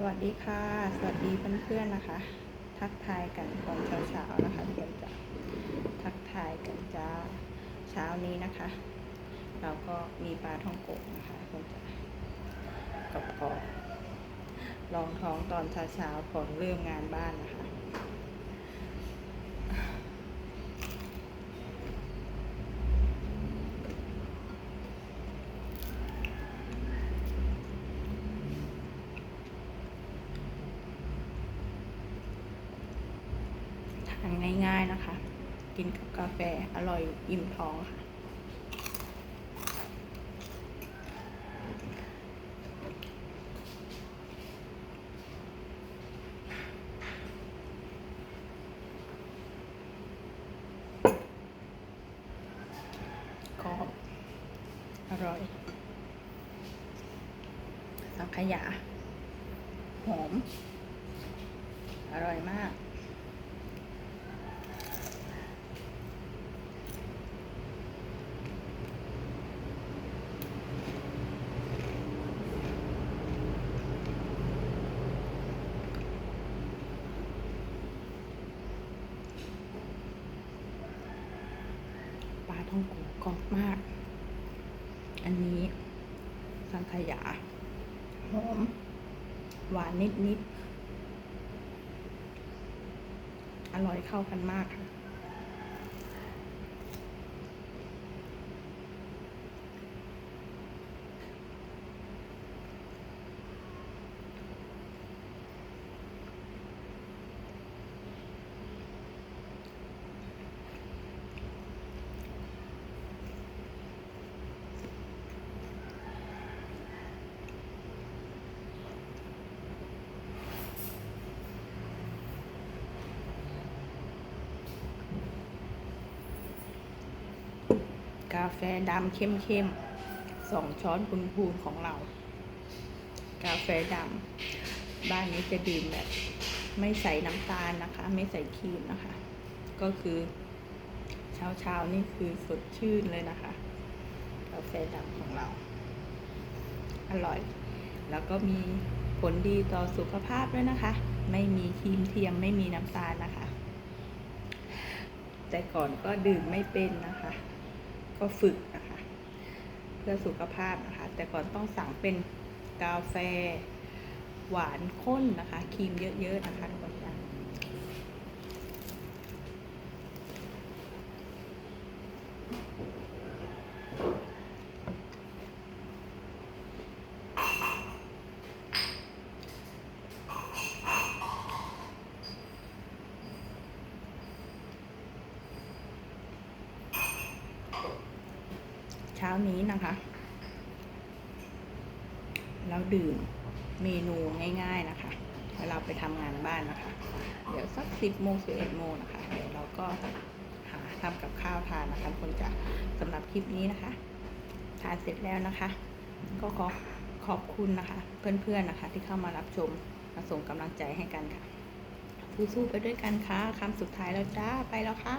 สวัสดีค่ะ สวัสดีเพื่อนๆนะคะ ทักทายกันตอนเช้าๆนะคะเพื่อนจะทักทายกันจ้าเช้านี้นะคะ เราก็มีปลาท่องโกะนะคะเพื่อนจะกับกอบลองท้องตอนเช้าๆก่อนเริ่มงานบ้านนะคะ ทานง่ายๆนะคะ กินกับกาแฟอร่อยอิ่มท้องค่ะ กรอบ อร่อยสังขยา หอม อร่อยมาก ท่องโกะกรอบมาก อันนี้สังขยา หอม หวานนิดนิดๆอร่อยเข้ากันมากค่ะ กาแฟดำเข้มๆสองช้อนคุณพูนของเรา กาแฟดำบ้านนี้จะดื่มแบบ ไม่ใส่น้ำตาลนะคะ ไม่ใส่ครีมนะคะ ก็คือเช้าๆนี่คือสดชื่นเลยนะคะ กาแฟดำของเรา อร่อย แล้วก็มีผลดีต่อสุขภาพด้วยนะคะ ไม่มีครีมเทียมไม่มีน้ำตาลนะคะ แต่ก่อนก็ดื่มไม่เป็นนะคะ ก็ฝึกนะคะ เพื่อสุขภาพนะคะ แต่ก่อนต้องสั่งเป็นกาแฟ หวานข้นนะคะครีมเยอะๆนะคะทุกคน เช้านี้นะคะ แล้วดื่มเมนูง่ายๆนะคะเวลาไปทำงานบ้านนะคะ เดี๋ยวสักสิบโมงสิบเอ็ดโมงนะคะ เดี๋ยวเราก็หาทำกับข้าวทานนะคะคนจะสำหรับคลิปนี้นะคะ ทานเสร็จแล้วนะคะ ก็ขอขอบคุณนะคะ เพื่อนๆนะคะ ที่เข้ามารับชมมาส่งกำลังใจให้กันค่ะสู้ๆไปด้วยกันค่ะคำสุดท้ายแล้วจ้าไปแล้วค่ะ